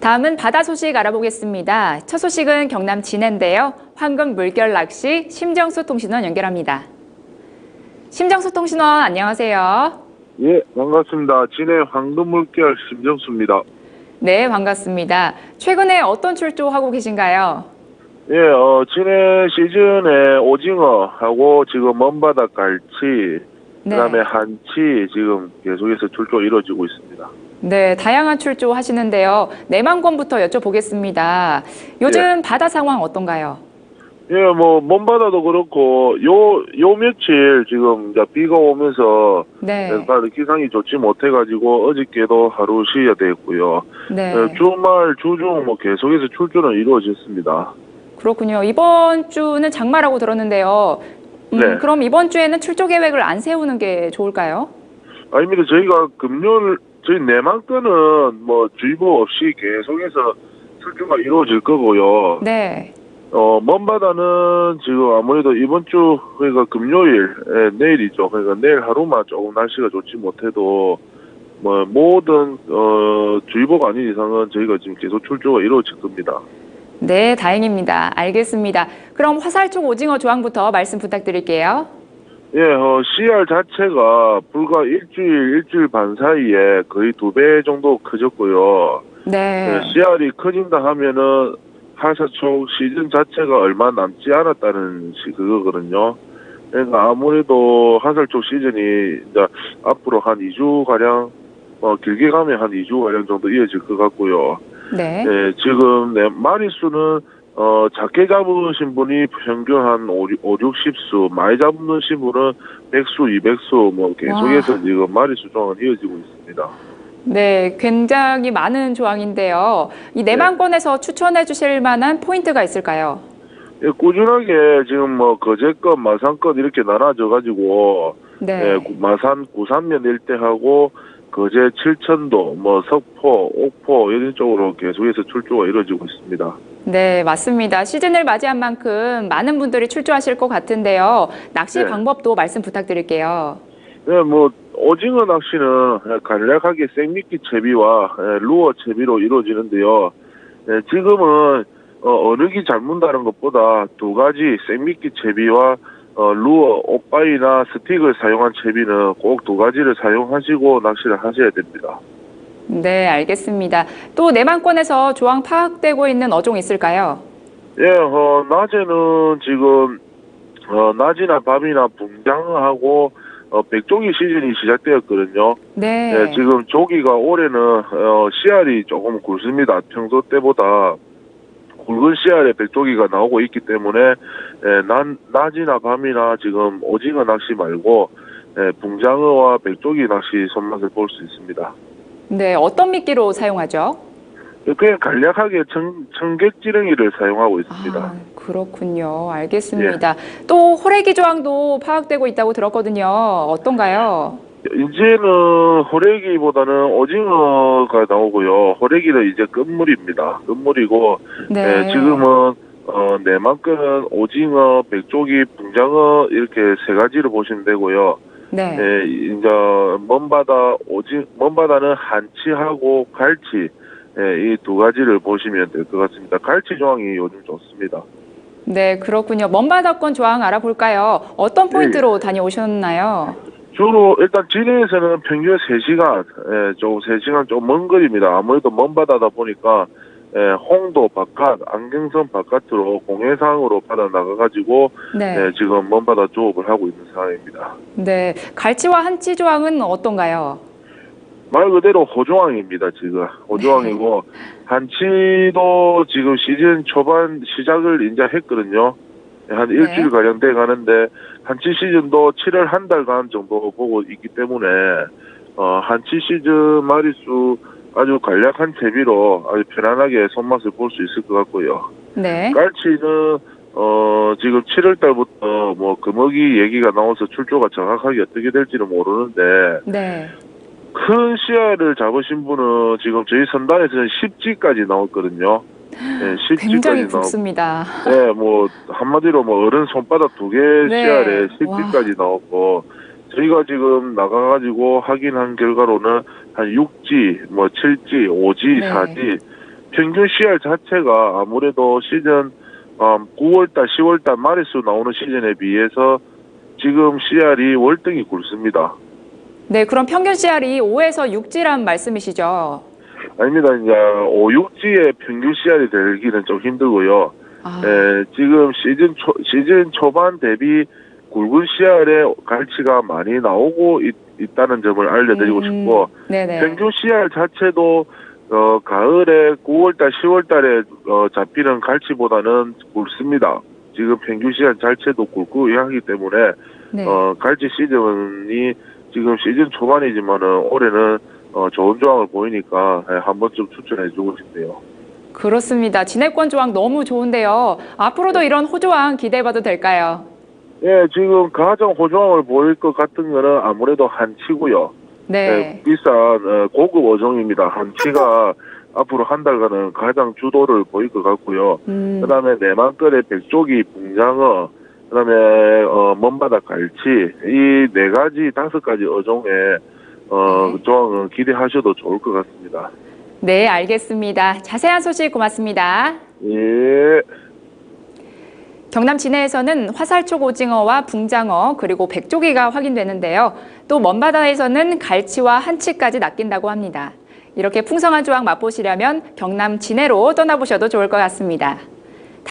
다음은 바다 소식 알아보겠습니다. 첫 소식은 경남 진해인데요. 황금 물결 낚시 심정수 통신원 연결합니다. 심정수 통신원 안녕하세요. 예, 반갑습니다. 진해 황금 물결 심정수입니다. 네, 반갑습니다. 최근에 어떤 출조하고 계신가요? 예, 어, 진해 시즌에 오징어하고 지금 먼바닥 갈치, 네. 그다음에 한치 지금 계속해서 출조 이루어지고 있습니다. 네, 다양한 출조 하시는데요. 내만권부터 여쭤보겠습니다. 요즘 바다 상황 어떤가요? 예, 뭐 먼바다도 그렇고 요요 며칠 지금 이제 비가 오면서 네. 약간 기상이 좋지 못해가지고 어저께도 하루 쉬어야 됐고요. 네. 예, 주말 주중 뭐 계속해서 출조는 이루어졌습니다. 그렇군요. 이번 주는 장마라고 들었는데요. 음, 네. 그럼 이번 주에는 출조 계획을 안 세우는 게 좋을까요? 아닙니다. 저희가 금요일 저희 내만권은 뭐 주의보 없이 계속해서 출조가 이루어질 거고요. 네. 어, 먼 바다는 지금 아무래도 이번 주 그러니까 금요일 예, 내일이죠. 그러니까 내일 하루만 조금 날씨가 좋지 못해도 뭐 모든 어 주의보가 아닌 이상은 저희가 지금 계속 출조가 이루어질 겁니다. 네, 다행입니다. 알겠습니다. 그럼 화살 촉 오징어 조항부터 말씀 부탁드릴게요. 예, 어, CR 자체가 불과 일주일, 일주일 반 사이에 거의 두 배 정도 커졌고요. 네. 네, CR이 커진다 하면은 하사총 시즌 자체가 얼마 남지 않았다는 시 그거거든요. 그러니까 아무래도 하살촉 시즌이 이제 앞으로 한 2주 가량 어 길게 가면 한 2주 가량 정도 이어질 것 같고요. 네. 네, 지금 네, 마리수는 어 작게 잡으신 분이 평균 한 5, 5 60수, 많이 잡으신 분은 100수, 200수 뭐 계속해서 와. 지금 마리수 조항은 이어지고 있습니다. 네, 굉장히 많은 조항인데요. 이 내만권에서 추천해 주실 만한 포인트가 있을까요? 예, 꾸준하게 지금 뭐 거제권, 마산권 이렇게 나눠져 가지고 네. 예, 구- 마산 구산면 일대하고 거제 칠천도, 뭐 석포, 옥포 이런 쪽으로 계속해서 출조가 이루어지고 있습니다. 네, 맞습니다. 시즌을 맞이한 만큼 많은 분들이 출조하실 것 같은데요. 낚시 네. 방법도 말씀 부탁드릴게요. 예, 뭐 오징어 낚시는 예, 간략하게 생미끼 채비와 예, 루어 채비로 이루어지는데요. 예, 지금은 어, 어느 기 잘 문다는 것보다 두 가지 생미끼 채비와 어, 루어, 오빠이나 스틱을 사용한 채비는 꼭 두 가지를 사용하시고 낚시를 하셔야 됩니다. 네, 알겠습니다. 또 내만권에서 조항 파악되고 있는 어종 있을까요? 예, 어, 낮에는 지금, 어, 낮이나 밤이나 붕장어하고, 어, 백종이 시즌이 시작되었거든요. 네. 예, 지금 조기가 올해는, 어, 씨알이 조금 굵습니다. 평소 때보다 굵은 씨알에 백조기가 나오고 있기 때문에, 예, 낮, 낮이나 밤이나 지금 오징어 낚시 말고, 예, 붕장어와 백조기 낚시 손맛을 볼 수 있습니다. 네, 어떤 미끼로 사용하죠? 그냥 간략하게 청, 청객지렁이를 사용하고 있습니다. 아, 그렇군요. 알겠습니다. 또 호래기 조항도 파악되고 있다고 들었거든요. 어떤가요? 이제는 호래기보다는 오징어가 나오고요. 호래기는 이제 끝물입니다. 끝물이고 네. 예, 지금은 어, 내만큼은 오징어, 백조기, 붕장어 이렇게 세 가지를 보시면 되고요. 네. 예, 이제 먼바다 오징 먼바다는 한치하고 갈치 예, 이 두 가지를 보시면 될 것 같습니다. 갈치 조항이 요즘 좋습니다. 네, 그렇군요. 먼바다권 조항 알아볼까요? 어떤 네. 포인트로 다녀오셨나요? 주로 일단 진해에서는 평균 3시간, 예, 좀 3시간 좀 먼 거리입니다. 아무래도 먼 바다다 보니까 예, 홍도 바깥, 안경선 바깥으로 공해상으로 바다 나가가지고 네. 예, 지금 먼 바다 조업을 하고 있는 상황입니다. 네. 갈치와 한치 조항은 어떤가요? 말 그대로 호조항입니다, 지금. 호조항이고, 한치도 지금 시즌 초반 시작을 이제 했거든요. 한 네. 일주일 가량 돼 가는데, 한치 시즌도 7월 한 달간 정도 보고 있기 때문에, 어, 한치 시즌 마리수 아주 간략한 채비로 아주 편안하게 손맛을 볼 수 있을 것 같고요. 네. 깔치는, 어, 지금 7월 달부터 뭐 금어기 얘기가 나와서 출조가 정확하게 어떻게 될지는 모르는데, 네. 큰 씨알을 잡으신 분은 지금 저희 선단에서는 10지까지 나왔거든요. 네, 10지까지 굉장히. 굵습니다. 네, 뭐 한마디로 뭐 어른 손바닥 두개 네. 씨알에 10지까지 나왔고 저희가 지금 나가가지고 확인한 결과로는 한 6지, 뭐 7지, 5지, 네. 4지 평균 씨알 자체가 아무래도 시즌 9월달, 10월달 말에서 나오는 시즌에 비해서 지금 씨알이 월등히 굵습니다. 네, 그럼 평균 씨알이 5에서 6지란 말씀이시죠? 아닙니다. 이제 5, 6지의 평균 씨알이 되기는 좀 힘들고요. 아, 에, 지금 시즌 초, 시즌 초반 대비 굵은 씨알의 갈치가 많이 나오고 있, 있다는 점을 알려드리고 음, 싶고 네네. 평균 씨알 자체도 어, 가을에 9월달, 10월달에 어, 잡히는 갈치보다는 굵습니다. 지금 평균 씨알 자체도 굵고 하기 때문에 네. 어, 갈치 시즌이 지금 시즌 초반이지만은 올해는 어, 좋은 조항을 보이니까 예, 한 번쯤 추천해 주고 싶네요. 그렇습니다. 진해권 조항 너무 좋은데요. 앞으로도 이런 호조항 기대해봐도 될까요? 예, 지금 가장 호조항을 보일 것 같은 거는 아무래도 한치고요. 네. 예, 비싼 어, 고급 어종입니다. 한치가 앞으로 한 달간은 가장 주도를 보일 것 같고요. 음, 그다음에 내만끌의 백조기, 붕장어, 그다음에 어, 먼바닥 갈치 이 네 가지 다섯 가지 어종의 어, 네. 조항은 기대하셔도 좋을 것 같습니다. 네, 알겠습니다. 자세한 소식 고맙습니다. 예. 경남 진해에서는 화살촉 오징어와 붕장어 그리고 백조기가 확인되는데요. 또 먼바다에서는 갈치와 한치까지 낚인다고 합니다. 이렇게 풍성한 조항 맛보시려면 경남 진해로 떠나보셔도 좋을 것 같습니다.